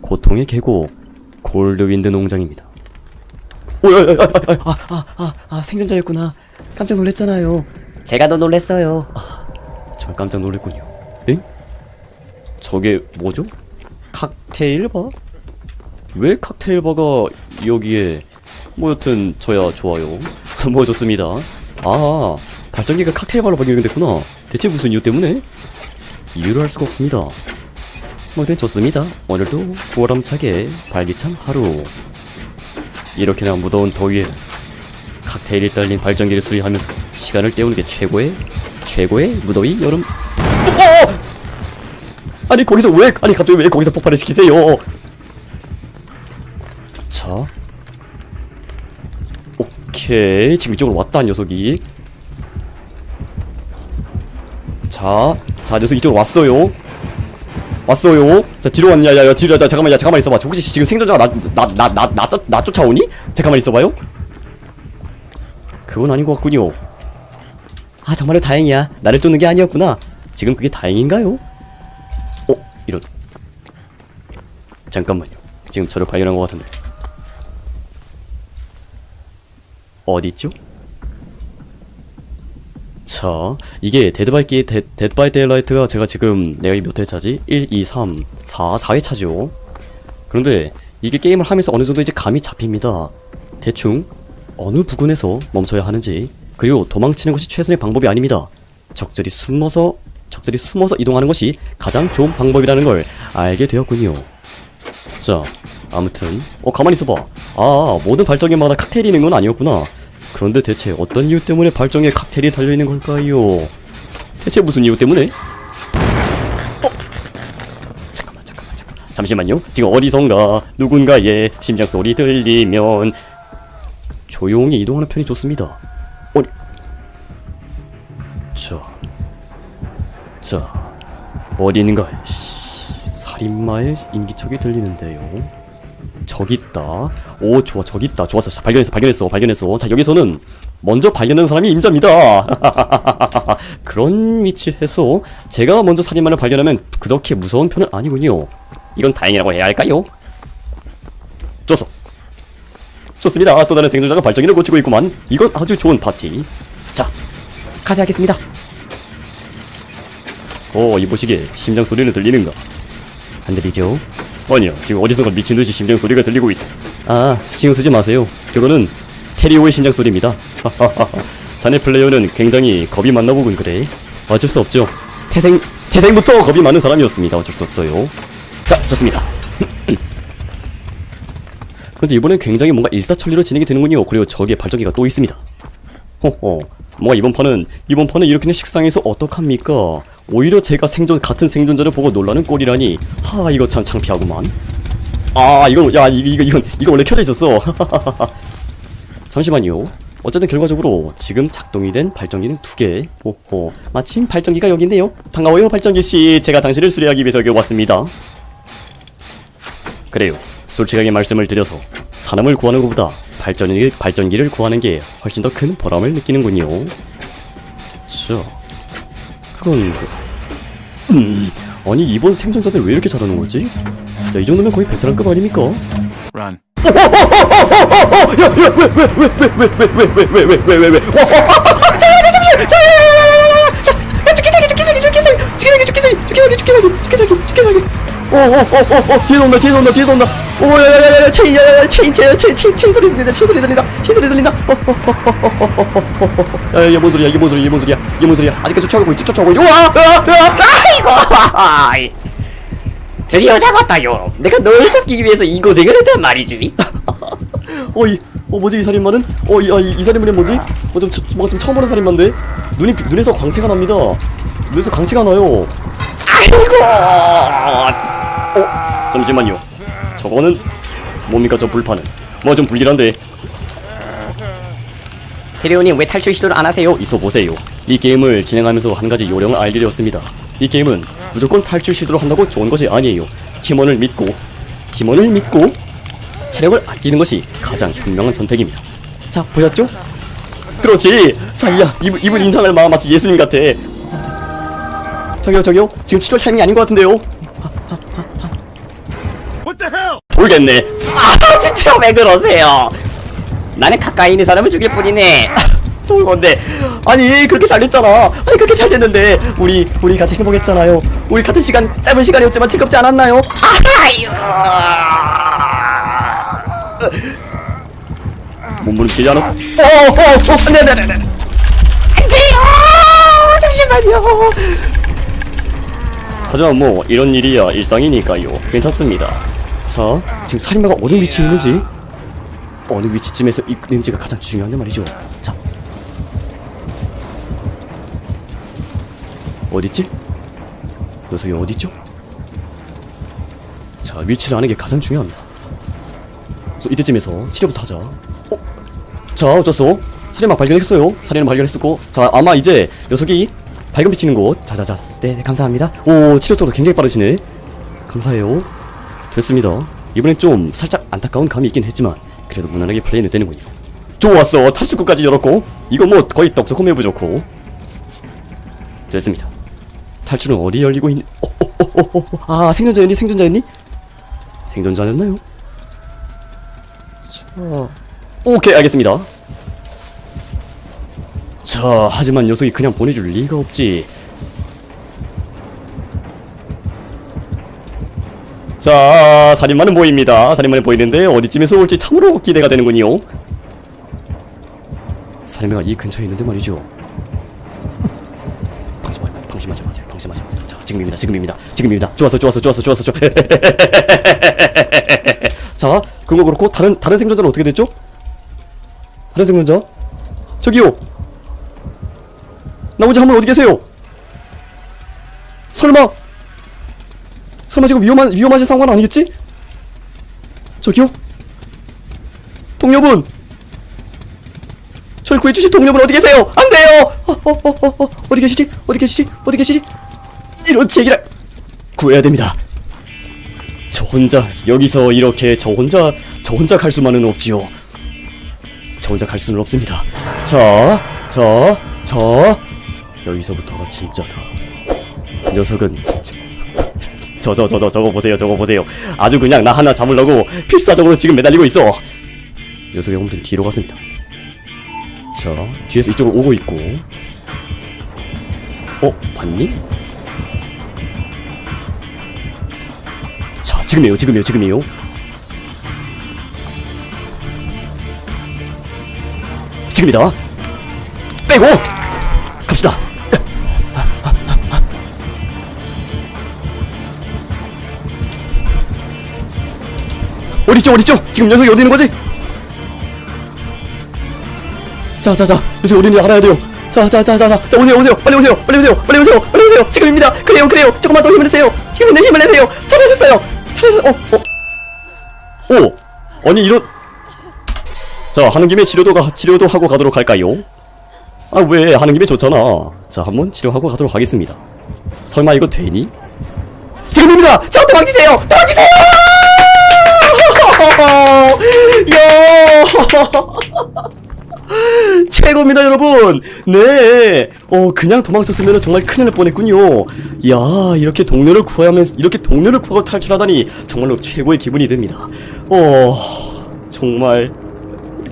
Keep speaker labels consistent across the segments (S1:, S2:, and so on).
S1: 고통의 계곡 골드윈드 농장입니다. 오야, 아, 아, 아, 아, 아, 생존자였구나. 깜짝 놀랐잖아요.
S2: 제가 더 놀랬어요.
S1: 정말 깜짝 놀랐군요. 엥? 저게 뭐죠? 칵테일 바? 왜 칵테일 바가 여기에? 뭐 여튼 저야 좋아요. 뭐 좋습니다. 아 발전기가 칵테일 바로 발견됐구나. 대체 무슨 이유 때문에? 이유를 알 수가 없습니다. 뭐든 좋습니다. 오늘도 보람차게 발기찬 하루. 이렇게나 무더운 더위에 칵테일이 딸린 발전기를 수리하면서 시간을 때우는 게 최고의 최고의 무더위 여름. 어! 아니 거기서 왜 아니 갑자기 왜 거기서 폭발을 시키세요? 자, 오케이 지금 이쪽으로 왔다 녀석이. 자, 자 녀석 이쪽으로 왔어요. 왔어요. 자 뒤로 왔냐? 야야 뒤로 자 잠깐만 야 잠깐만 있어봐. 저 혹시 지금 생존자가 나나나 나 나 나 쫓아오니? 잠깐만 있어봐요. 그건 아닌 것 같군요. 아 정말로 다행이야. 나를 쫓는 게 아니었구나. 지금 그게 다행인가요? 어 이런. 잠깐만요. 지금 저를 발견한 것 같은데. 어디 있죠? 자, 이게 데드 바이 게 데, 데드 바이 데일라이트가 제가 지금 내가 몇 회차지? 1, 2, 3, 4, 4회차죠. 그런데 이게 게임을 하면서 어느 정도 이제 감이 잡힙니다. 대충 어느 부근에서 멈춰야 하는지 그리고 도망치는 것이 최선의 방법이 아닙니다. 적절히 숨어서 적절히 숨어서 이동하는 것이 가장 좋은 방법이라는 걸 알게 되었군요. 자, 아무튼 어 가만히 있어봐. 아 모든 발전기마다 칵테일이 있는 건 아니었구나. 그런데 대체 어떤 이유 때문에 발정에 칵테일이 달려 있는 걸까요? 대체 무슨 이유 때문에? 어? 잠깐만 잠깐만 잠깐 잠시만요. 지금 어디선가 누군가의 심장 소리 들리면 조용히 이동하는 편이 좋습니다. 어디? 자, 자 어디 있는가? 씨, 살인마의 인기척이 들리는데요. 저기 있다. 오, 좋아, 저기 있다. 좋았어. 자, 발견했어, 발견했어, 발견했어. 자, 여기서는 먼저 발견한 사람이 임자입니다. 그런 위치에서 제가 먼저 살인마를 발견하면 그렇게 무서운 편은 아니군요. 이건 다행이라고 해야 할까요? 좋소. 좋습니다. 또 다른 생존자가 발전기를 고치고 있구만. 이건 아주 좋은 파티. 자, 가세하겠습니다. 오, 이 보시게 심장 소리는 들리는가? 안 들리죠? 아니요, 지금 어디선가 미친 듯이 심장 소리가 들리고 있어. 아, 신경 쓰지 마세요. 그거는 테리오의 심장 소리입니다. 자네 플레이어는 굉장히 겁이 많나 보군 그래. 어쩔 수 없죠. 태생 태생부터 겁이 많은 사람이었습니다. 어쩔 수 없어요. 자, 좋습니다. 근데 이번엔 굉장히 뭔가 일사천리로 진행이 되는군요. 그리고 저기에 발전기가 또 있습니다. 호호. 뭔가 이번 판은 이번 판은 이렇게는 식상해서 어떡합니까? 오히려 제가 생존 같은 생존자를 보고 놀라는 꼴이라니. 하 이거 참 창피하구만. 아 이건 야 이거 이거 이거 원래 켜져 있었어. 잠시만요. 어쨌든 결과적으로 지금 작동이 된 발전기는 두 개. 호호. 마침 발전기가 여기인데요. 반가워요 발전기 씨. 제가 당신을 수리하기 위해서 여기 왔습니다. 그래요. 솔직하게 말씀을 드려서 사람을 구하는 것보다 발전기, 발전기를 구하는 게 훨씬 더 큰 보람을 느끼는군요. 자, 그건 음, 아니 이번 생존자들 왜 이렇게 잘하는 거지? 야, 이 정도면 거의 베테랑급 아닙니까?
S3: Run.
S1: 왜왜왜왜왜왜왜왜왜 오오오오오 뒤에서 온다 뒤에서 온다 뒤에서 온다 오야야야야 체인 야야야 체인 체인 체인 체인 체인 소리 들린다 체인 소리 들린다 체인 소리 들린다 야 이게 뭔 소리야 이게 뭔 소리야 이게 뭔 소리야 이게 뭔 소리야 아직까지 쫓아가고 있지 쫓아가고 있지 우와
S2: 아이고, 드디어 잡았다요. 내가 널 잡기 위해서 이 고생을 했단 말이지.
S1: 어이 어 뭐지 이 살인마는 어이 아, 이, 이 살인마는 뭐지 뭐좀 뭔가 좀 처음 보는 살인마인데 눈이 눈에서 광채가 납니다 눈에서 광채가 나요
S2: 아이고,
S1: 어 잠시만요 저거는 뭡니까 저 불판은? 뭐 좀 불길한데.
S2: 대리오님 왜 탈출 시도를 안 하세요?
S1: 있어 보세요. 이 게임을 진행하면서 한 가지 요령을 알게 되었습니다. 이 게임은 무조건 탈출 시도를 한다고 좋은 것이 아니에요. 팀원을 믿고 팀원을 믿고 체력을 아끼는 것이 가장 현명한 선택입니다. 자 보셨죠? 그렇지. 자야 이분, 이분 인상을 마 마치 예수님 같아. 저기요 저기요. 지금 치료 타이밍이 아닌 것 같은데요 돌겠네.
S2: 아 진짜 왜 그러세요 나는 가까이 있는 사람을 죽일 뿐이네
S1: 돌건데. 아니, 그렇게 잘 됐잖아. 아니, 그렇게 잘 됐는데. 우리, 우리 같이 행복했잖아요. 우리 같은 시간, 짧은 시간이었지만 즐겁지 않았나요?
S2: 아유
S1: 몸부림치지 않아? 어, 어, 어, 네네네네.
S2: 안돼요 잠시만요
S1: 하지만 뭐 이런 일이야 일상이니까요 괜찮습니다 자 지금 살인마가 어느 위치에 있는지 어느 위치쯤에서 있는지가 가장 중요한데 말이죠. 자. 어딨지? 녀석이 어딨죠? 자 위치를 아는 게 가장 중요합니다. 그래서 이때쯤에서 치료부터 하자. 어? 자 어쩌어 살인마 발견했어요. 살인마 발견했었고. 자 아마 이제 녀석이 발견 비치는 곳. 자자자. 네, 네 감사합니다. 오 치료도도 굉장히 빠르시네. 감사해요 됐습니다. 이번엔 좀 살짝 안타까운 감이 있긴 했지만 그래도 무난하게 플레이는 되는군요. 좋았어. 탈출구까지 열었고 이거 뭐 거의 떡석 홈웨브 좋고. 됐습니다. 탈출은 어디 열리고 있는 어, 어, 어, 어, 어. 아 생존자였니? 생존자였니? 생존자였나요? 자 오케이 알겠습니다. 자, 하지만 녀석이 그냥 보내줄 리가 없지. 자, 살인마는 보입니다. 살인마는 보이는데 어디쯤에서 올지 참으로 기대가 되는군요. 살인마가 이 근처에 있는데 말이죠. 방심하, 방심하지 마세요. 방심하지 마세요. 자, 지금입니다. 지금입니다. 지금입니다. 좋았어, 좋았어, 좋았어, 좋았어, 좋았어. 자, 그거 그렇고 다른 다른 생존자는 어떻게 됐죠? 다른 생존자? 저기요. 나머지 한 분 어디 계세요? 설마 설마 지금 위험한 위험하신 상황 아니겠지? 저기요? 동료분 저를 구해주실 동료분 어디 계세요? 안 돼요! 어, 어, 어, 어, 어, 어디 계시지? 어디 계시지? 어디 계시지? 이런 제기를 구해야 됩니다. 저 혼자 여기서 이렇게 저 혼자 저 혼자 갈 수만은 없지요. 저 혼자 갈 수는 없습니다. 자, 자, 자, 여기서부터가 진짜다. 녀석은 진짜. 저, 저, 저, 저, 저거 보세요, 저거 보세요. 아주 그냥 나 하나 잡으려고 필사적으로 지금 매달리고 있어. 녀석이 아무튼 뒤로 갔습니다. 자, 뒤에서 이쪽으로 오고 있고. 어, 봤니? 자, 지금이에요, 지금이에요, 지금이에요. 지금이다. 빼고 갑시다. 어디죠, 어디죠? 지금 녀석이 어디 있는 거지? 자, 자, 자, 녀석이 어디 있는지 알아야 돼요. 자, 자, 오세요, 오세요, 빨리 오세요, 빨리 오세요, 빨리 오세요, 빨리 오세요. 지금입니다. 그래요, 그래요. 조금만 더 힘을 내세요. 내, 힘을 내세요. 잘하셨어요. 잘하셨어. 어, 어. 오, 아니 이런. 자, 하는 김에 치료도 가, 치료도 하고 가도록 할까요? 아, 왜? 하는 김에 좋잖아. 자, 한번 치료하고 가도록 하겠습니다. 설마 이거 되니? 지금입니다! 저 도망치세요! 도망치세요! 야! 최고입니다, 여러분! 네! 어, 그냥 도망쳤으면 정말 큰일 날 뻔했군요. 야 이렇게 동료를 구하면서, 이렇게 동료를 구하고 탈출하다니, 정말로 최고의 기분이 듭니다. 어, 정말.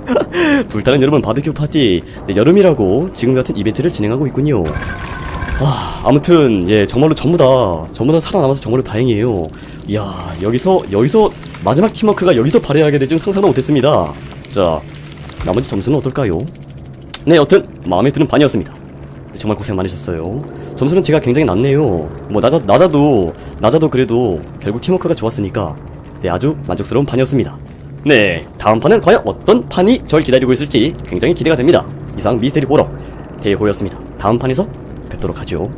S1: 불타는 여러분 바베큐 파티 네, 여름이라고 지금 같은 이벤트를 진행하고 있군요. 아, 아무튼 예 정말로 전부 다 전부 다 살아남아서 정말로 다행이에요. 이야 여기서 여기서 마지막 팀워크가 여기서 발휘하게 될줄 상상도 못했습니다. 자 나머지 점수는 어떨까요? 네 여튼 마음에 드는 반이었습니다. 네, 정말 고생 많으셨어요. 점수는 제가 굉장히 낮네요. 뭐 낮아 낮아도 낮아도 그래도 결국 팀워크가 좋았으니까 네 아주 만족스러운 판이었습니다. 네, 다음 판은 과연 어떤 판이 절 기다리고 있을지 굉장히 기대가 됩니다. 이상 미스테리 호러 대호였습니다. 다음 판에서 뵙도록 하죠.